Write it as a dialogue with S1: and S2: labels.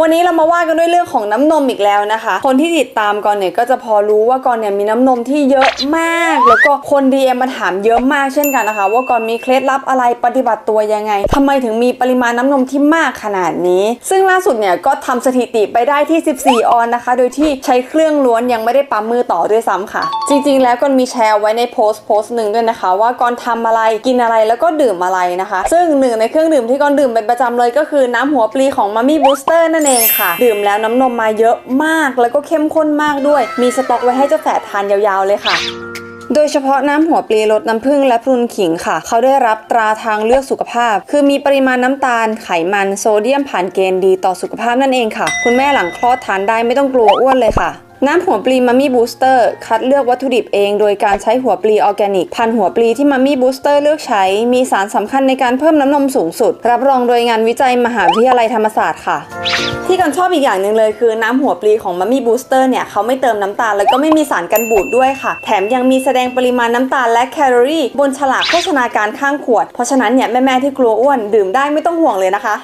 S1: วันนี้เรามาว่ากันด้วยเรื่องของน้ำนมอีกแล้วนะคะ คนที่ติดตามก่อนเนี่ยก็จะพอรู้ว่าก่อนเนี่ยมีน้ำนมที่เยอะมาก แล้วก็คนดีเอ็มมาถามเยอะมากเช่นกันนะคะ ว่าก่อนมีเคล็ดลับอะไรปฏิบัติตัวยังไงทำไมถึงมีปริมาณน้ำนมที่มากขนาดนี้ ซึ่งล่าสุดเนี่ยก็ทำสถิติไปได้ที่ 14 ออนนะคะ โดยที่ใช้เครื่องล้วนยังไม่ได้ปั๊มมือต่อด้วยซ้ำค่ะ จริง ๆ แล้วก็มีแชร์ไว้ในโพสต์โพสต์หนึ่งด้วยนะคะ ว่าก่อนทำอะไรกินอะไรแล้วก็ดื่มอะไรนะคะ ซึ่งหนึ่งในเครื่องดื่มที่ก่อนดื่มเป็นประจำเลยก็คือน้ำหัวปลีของมัมมี่บูสเตอร์นั่นเองค่ะ ดื่มแล้วน้ำนมมาเยอะมากแล้วก็เข้มข้นมากด้วย มีสต็อกไว้ให้เจ้าแฝดทานยาวๆเลยค่ะโดยเฉพาะน้ำหัวปลีรสน้ำผึ้งและพรุนขิงค่ะ เขาได้รับตราทางเลือกสุขภาพ คือมีปริมาณน้ำตาลไขมันโซเดียมผ่านเกณฑ์ดีต่อสุขภาพนั่นเองค่ะ คุณแม่หลังคลอดทานได้ไม่ต้องกลัวอ้วนเลยค่ะ น้ำหัวปลีมัมมี่บูสเตอร์คัดเลือกวัตถุดิบเอง โดยการใช้หัวปลีออร์แกนิก พันหัวปลีที่มัมมี่บูสเตอร์เลือกใช้ มีสารสำคัญในการเพิ่มน้ำนมสูงสุด รับรองโดยงานวิจัยมหาวิทยาลัยธรรมศาสตร์ค่ะ ที่กันชอบอีกอย่างหนึ่งเลยคือน้ำหัวปลีของมัมมี่บูสเตอร์เนี่ยเขาไม่เติมน้ำตาลแล้วก็ไม่มีสารกันบูดด้วยค่ะ แถมยังมีแสดงปริมาณน้ำตาลและแคลอรี่บนฉลากโภชนาการข้างขวด เพราะฉะนั้นเนี่ยแม่ๆที่กลัวอ้วนดื่มได้ไม่ต้องห่วงเลยนะคะ